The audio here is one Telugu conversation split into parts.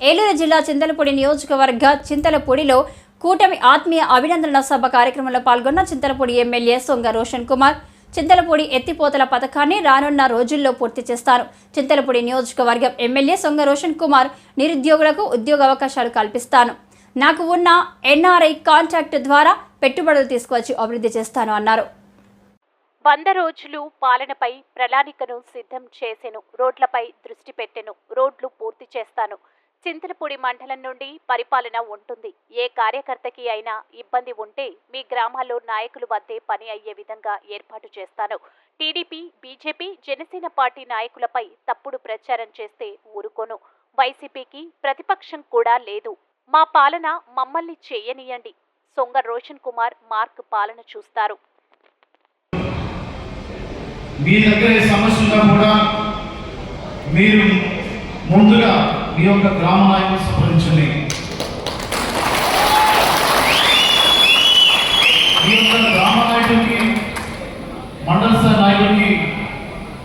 ఏలూరు జిల్లా చింతలపూడి నియోజకవర్గ చింతలపూడిలో కూటమి ఆత్మీయ అభినందన సభ కార్యక్రమంలో పాల్గొన్న చింతలపూడి ఎమ్మెల్యే సొంగ రోషన్ కుమార్ చింతలపూడి ఎత్తిపోతల పథకాన్ని రానున్న రోజుల్లో పూర్తి చేస్తారు. చింతలపూడి నియోజకవర్గం ఎమ్మెల్యే సొంగ రోషన్ కుమార్ నిరుద్యోగులకు ఉద్యోగ అవకాశాలు కల్పిస్తాను. నాకు ఉన్న ఎన్ఆర్ఐ కాంట్రాక్ట్ ద్వారా పెట్టుబడులు తీసుకువచ్చి అభివృద్ధి చేస్తాను అన్నారు. వంద రోజులు పాలనపై ప్రణాళికను సిద్ధం చేసెను. రోడ్లపై దృష్టి పెట్టెను. రోడ్లు పూర్తి చేస్తాను. చింతలపూడి మండలం నుండి పరిపాలన ఉంటుంది. ఏ కార్యకర్తకి అయినా ఇబ్బంది ఉంటే మీ గ్రామాల్లో నాయకులు వద్దే పని అయ్యే విధంగా ఏర్పాటు చేస్తాను. టీడీపీ బీజేపీ జనసేన పార్టీ నాయకులపై తప్పుడు ప్రచారం చేస్తే ఊరుకోను. వైసీపీకి ప్రతిపక్షం కూడా లేదు. మా పాలన మమ్మల్ని చేయనీయండి. సొంగ రోషన్ కుమార్ మార్క్ పాలన చూస్తారు. మీ దగ్గర సమస్య కూడా మీరు ముందుగా మీ యొక్క గ్రామ నాయకులు సంప్రదించండి. మీ యొక్క గ్రామ నాయకుడికి మండల స్థాయి నాయకుడికి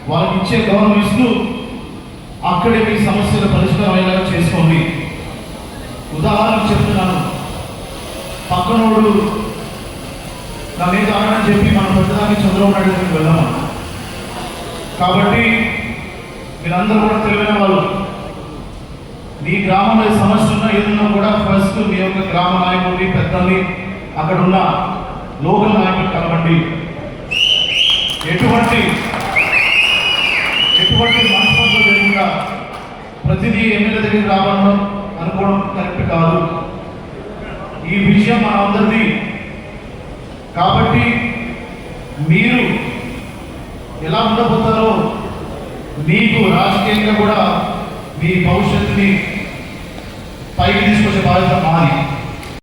వాళ్ళకి ఇచ్చే గౌరవం ఇస్తూ అక్కడే మీ సమస్యల పరిష్కారం అయ్యేలా చేసుకోండి. ఉదాహరణ చెప్తున్నాను. పక్కనోడు నా మీద ఆడని చెప్పి మన పెద్దదాన్ని చంద్రబాబు నాయుడు దగ్గరికి వెళ్దామా కాబట్టి మీరందరూ కూడా తెలివైన వాళ్ళు. గ్రామంలో సమస్య ఉన్నా ఏదన్నా కూడా ఫస్ట్ మీ యొక్క గ్రామ నాయకుడిని పెద్దల్ని అక్కడ ఉన్న లోకల్ నాయకులు కలవండి. ఎటువంటి ఎటువంటి మనస్పర్ధలు లేకుండా ప్రతిదీ ఎమ్మెల్యే దగ్గరికి రావడం అనుకోవడం కరెక్ట్ కాదు. ఈ విషయం మన అందరిది కాబట్టి మీరు ఎలా ఉండబోతారో మీకు రాజకీయంగా కూడా మీ భవిష్యత్తుని పైకి తీసుకొచ్చే బాధ్యత మాది